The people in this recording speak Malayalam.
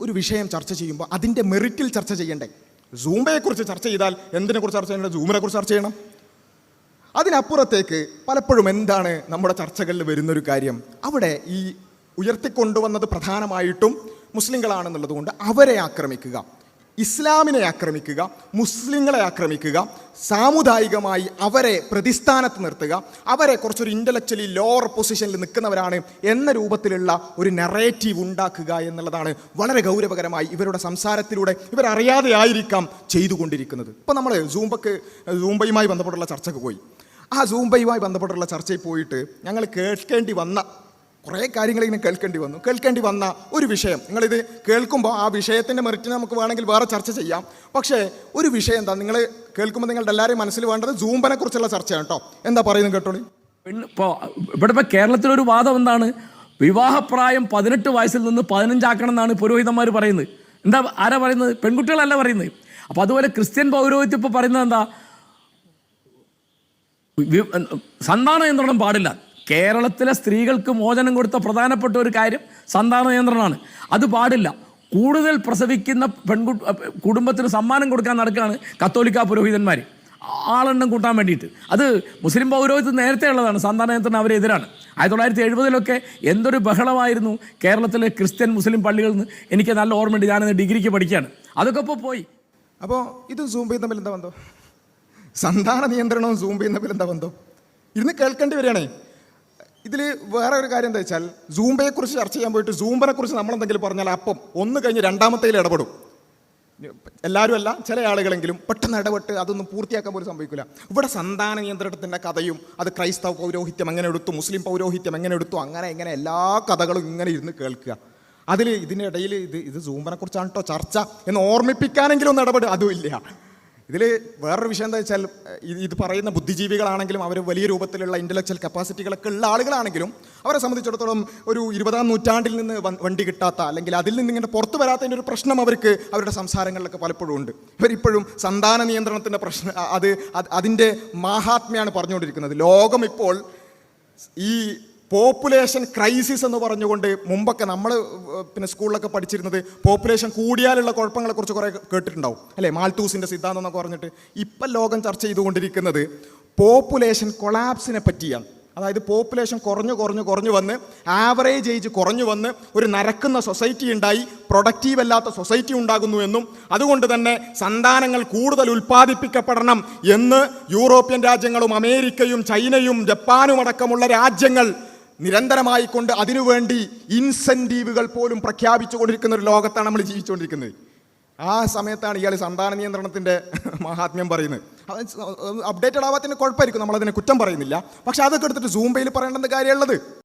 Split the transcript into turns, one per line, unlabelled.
ഒരു വിഷയം ചർച്ച ചെയ്യുമ്പോൾ അതിന്റെ മെറിറ്റിൽ ചർച്ച ചെയ്യണ്ടേ? സൂംബയെക്കുറിച്ച് ചർച്ച ചെയ്താൽ എന്തിനെക്കുറിച്ച് ചർച്ച ചെയ്യേണ്ടത്? സൂമിനെ കുറിച്ച് ചർച്ച ചെയ്യണം. അതിനപ്പുറത്തേക്ക് പലപ്പോഴും എന്താണ് നമ്മുടെ ചർച്ചകളിൽ വരുന്നൊരു കാര്യം? അവിടെ ഈ ഉയർത്തിക്കൊണ്ടുവന്നത് പ്രധാനമായിട്ടും മുസ്ലിങ്ങളാണെന്നുള്ളത് കൊണ്ട് അവരെ ആക്രമിക്കുക. ഇസ്ലാമിനെ ആക്രമിക്കുക മുസ്ലിങ്ങളെ ആക്രമിക്കുക സാമുദായികമായി അവരെ പ്രതിസ്ഥാനത്ത് നിർത്തുക അവരെ കുറച്ചൊരു ഇന്റലക്ച്വലി ലോവർ പൊസിഷനിൽ നിൽക്കുന്നവരാണ് എന്ന രൂപത്തിലുള്ള ഒരു നെറേറ്റീവ് ഉണ്ടാക്കുക എന്നുള്ളതാണ് വളരെ ഗൗരവകരമായി ഇവരുടെ സംസാരത്തിലൂടെ ഇവരറിയാതെ ആയിരിക്കാം ചെയ്തുകൊണ്ടിരിക്കുന്നത്. ഇപ്പോൾ നമ്മൾ സൂംബക്ക് സൂംബയുമായി ബന്ധപ്പെട്ടുള്ള ചർച്ചയ്ക്ക് പോയി. ആ സൂംബയുമായി ബന്ധപ്പെട്ടുള്ള ചർച്ചയിൽ പോയിട്ട് ഞങ്ങൾ കേൾക്കേണ്ടി വന്ന കുറേ കാര്യങ്ങൾ ഇങ്ങനെ കേൾക്കേണ്ടി വന്നു. കേൾക്കേണ്ടി വന്ന ഒരു വിഷയം. നിങ്ങളിത് കേൾക്കുമ്പോൾ ആ വിഷയത്തിന്റെ മെറിറ്റ് നമുക്ക് വേണമെങ്കിൽ വേറെ ചർച്ച ചെയ്യാം. പക്ഷേ ഒരു വിഷയം എന്താ? നിങ്ങൾ കേൾക്കുമ്പോൾ നിങ്ങളുടെ എല്ലാവരെയും മനസ്സിൽ വേണ്ടത് ജൂമ്പനെ കുറിച്ചുള്ള ചർച്ചയാണ് കേട്ടോ. എന്താ പറയുന്നത് കേട്ടോളി?
ഇപ്പോൾ ഇവിടെ ഇപ്പോൾ കേരളത്തിലൊരു വാദം എന്താണ്? വിവാഹപ്രായം പതിനെട്ട് വയസ്സിൽ നിന്ന് പതിനഞ്ചാക്കണം എന്നാണ് പുരോഹിതന്മാർ പറയുന്നത്. എന്താ ആരാ പറയുന്നത്? പെൺകുട്ടികളല്ല പറയുന്നത്. അപ്പോൾ അതുപോലെ ക്രിസ്ത്യൻ പൗരോഹിത്യം ഇപ്പോൾ പറയുന്നത് എന്താ? സന്താനം നിയന്ത്രണം പാടില്ല. കേരളത്തിലെ സ്ത്രീകൾക്ക് മോചനം കൊടുത്ത പ്രധാനപ്പെട്ട ഒരു കാര്യം സന്താന നിയന്ത്രണമാണ്. അത് പാടില്ല. കൂടുതൽ പ്രസവിക്കുന്ന പെൺകു കുടുംബത്തിന് സമ്മാനം കൊടുക്കാൻ നടക്കുകയാണ് കത്തോലിക്ക പുരോഹിതന്മാർ ആളെണ്ണം കൂട്ടാൻ വേണ്ടിയിട്ട്. അത് മുസ്ലിം പൗരോഹിത്യം നേരത്തെ ഉള്ളതാണ്. സന്താന നിയന്ത്രണം അവരെതിരാണ് ആയിരത്തി തൊള്ളായിരത്തി എഴുപതിലൊക്കെ എന്തൊരു ബഹളമായിരുന്നു കേരളത്തിലെ ക്രിസ്ത്യൻ മുസ്ലിം പള്ളികളിൽ നിന്ന്. എനിക്ക് നല്ല ഓർമ്മയുണ്ട്. ഞാനിന്ന് ഡിഗ്രിക്ക് പഠിക്കുകയാണ്. അതൊക്കെ ഇപ്പോൾ പോയി.
അപ്പോൾ ഇത് സൂംബയും തമ്മിൽ എന്താ ബന്ധം? സന്താന നിയന്ത്രണവും സൂംബയും തമ്മിൽ എന്താ ബന്ധം? ഇരുന്ന് കേൾക്കേണ്ടി വരികയാണേ. ഇതിൽ വേറെ ഒരു കാര്യം എന്താ വെച്ചാൽ സൂംബയെക്കുറിച്ച് ചർച്ച ചെയ്യാൻ പോയിട്ട് സൂംബനെ കുറിച്ച് നമ്മൾ എന്തെങ്കിലും പറഞ്ഞാൽ അപ്പം ഒന്ന് കഴിഞ്ഞ് രണ്ടാമത്തേൽ ഇടപെടും. എല്ലാവരും അല്ല ചില ആളുകളെങ്കിലും പെട്ടെന്ന് ഇടപെട്ട് അതൊന്നും പൂർത്തിയാക്കാൻ പോലും സംഭവിക്കില്ല ഇവിടെ സന്താന നിയന്ത്രണത്തിന്റെ കഥയും അത് ക്രൈസ്തവ പൗരോഹിത്യം എങ്ങനെ എടുത്തു മുസ്ലിം പൗരോഹിത്യം എങ്ങനെ എടുത്തു അങ്ങനെ ഇങ്ങനെ എല്ലാ കഥകളും ഇങ്ങനെ ഇരുന്ന് കേൾക്കുക. അതിൽ ഇതിനിടയിൽ ഇത് ഇത് സൂംബനെ കുറിച്ചാണ് കേട്ടോ ചർച്ച. എന്ന് ഓർമ്മിപ്പിക്കാനെങ്കിലും ഒന്ന് ഇടപെടും അതും ഇല്ല. ഇതിൽ വേറൊരു വിഷയം എന്താ വെച്ചാൽ ഇത് പറയുന്ന ബുദ്ധിജീവികളാണെങ്കിലും അവർ വലിയ രൂപത്തിലുള്ള ഇന്റലക്ച്വൽ കപ്പാസിറ്റികളൊക്കെ ഉള്ള ആളുകളാണെങ്കിലും അവരെ സംബന്ധിച്ചിടത്തോളം ഒരു ഇരുപതാം നൂറ്റാണ്ടിൽ നിന്ന് വണ്ടി കിട്ടാത്ത അല്ലെങ്കിൽ അതിൽ നിന്ന് ഇങ്ങനെ പുറത്തു വരാത്തതിന്റെ ഒരു പ്രശ്നം അവർക്ക് അവരുടെ സംസാരങ്ങളിലൊക്കെ പലപ്പോഴും ഉണ്ട്. ഇവരിപ്പോഴും സന്താന നിയന്ത്രണത്തിന്റെ പ്രശ്നം അത് അത് അതിന്റെ മാഹാത്മ്യമാണ് പറഞ്ഞുകൊണ്ടിരിക്കുന്നത്. ലോകം ഇപ്പോൾ ഈ പോപ്പുലേഷൻ ക്രൈസിസ് എന്ന് പറഞ്ഞുകൊണ്ട് മുമ്പൊക്കെ നമ്മൾ പിന്നെ സ്കൂളിലൊക്കെ പഠിച്ചിരുന്നത് പോപ്പുലേഷൻ കൂടിയാലുള്ള കുഴപ്പങ്ങളെക്കുറിച്ച് കുറേ കേട്ടിട്ടുണ്ടാവും. അല്ലേ? മാൾത്തൂസിന്റെ സിദ്ധാന്തം എന്നൊക്കെ പറഞ്ഞിട്ട് ഇപ്പം ലോകം ചർച്ച ചെയ്തുകൊണ്ടിരിക്കുന്നത് പോപ്പുലേഷൻ കൊളാപ്സിനെ പറ്റിയാണ്. അതായത് പോപ്പുലേഷൻ കുറഞ്ഞു കുറഞ്ഞു കുറഞ്ഞു വന്ന് ആവറേജ് ഏജ് കുറഞ്ഞു വന്ന് ഒരു നരക്കുന്ന സൊസൈറ്റി ഉണ്ടായി പ്രൊഡക്റ്റീവ് അല്ലാത്ത സൊസൈറ്റി ഉണ്ടാകുന്നു എന്നും അതുകൊണ്ട് തന്നെ സന്താനങ്ങൾ കൂടുതൽ ഉൽപ്പാദിപ്പിക്കപ്പെടണം എന്ന് യൂറോപ്യൻ രാജ്യങ്ങളും അമേരിക്കയും ചൈനയും ജപ്പാനും അടക്കമുള്ള രാജ്യങ്ങൾ നിരന്തരമായി കൊണ്ട് അതിനുവേണ്ടി ഇൻസെന്റീവുകൾ പോലും പ്രഖ്യാപിച്ചുകൊണ്ടിരിക്കുന്ന ഒരു ലോകത്താണ് നമ്മൾ ജീവിച്ചുകൊണ്ടിരിക്കുന്നത്. ആ സമയത്താണ് ഇയാൾ സന്താന നിയന്ത്രണത്തിന്റെ മഹാത്മ്യം പറയുന്നത്. അപ്ഡേറ്റഡ് ആവാത്തതിന് കുഴപ്പമായിരിക്കും. നമ്മളതിനെ കുറ്റം പറയുന്നില്ല. പക്ഷെ അതൊക്കെ എടുത്തിട്ട് സൂംബയിൽ പറയേണ്ടത് കാര്യമുള്ളത്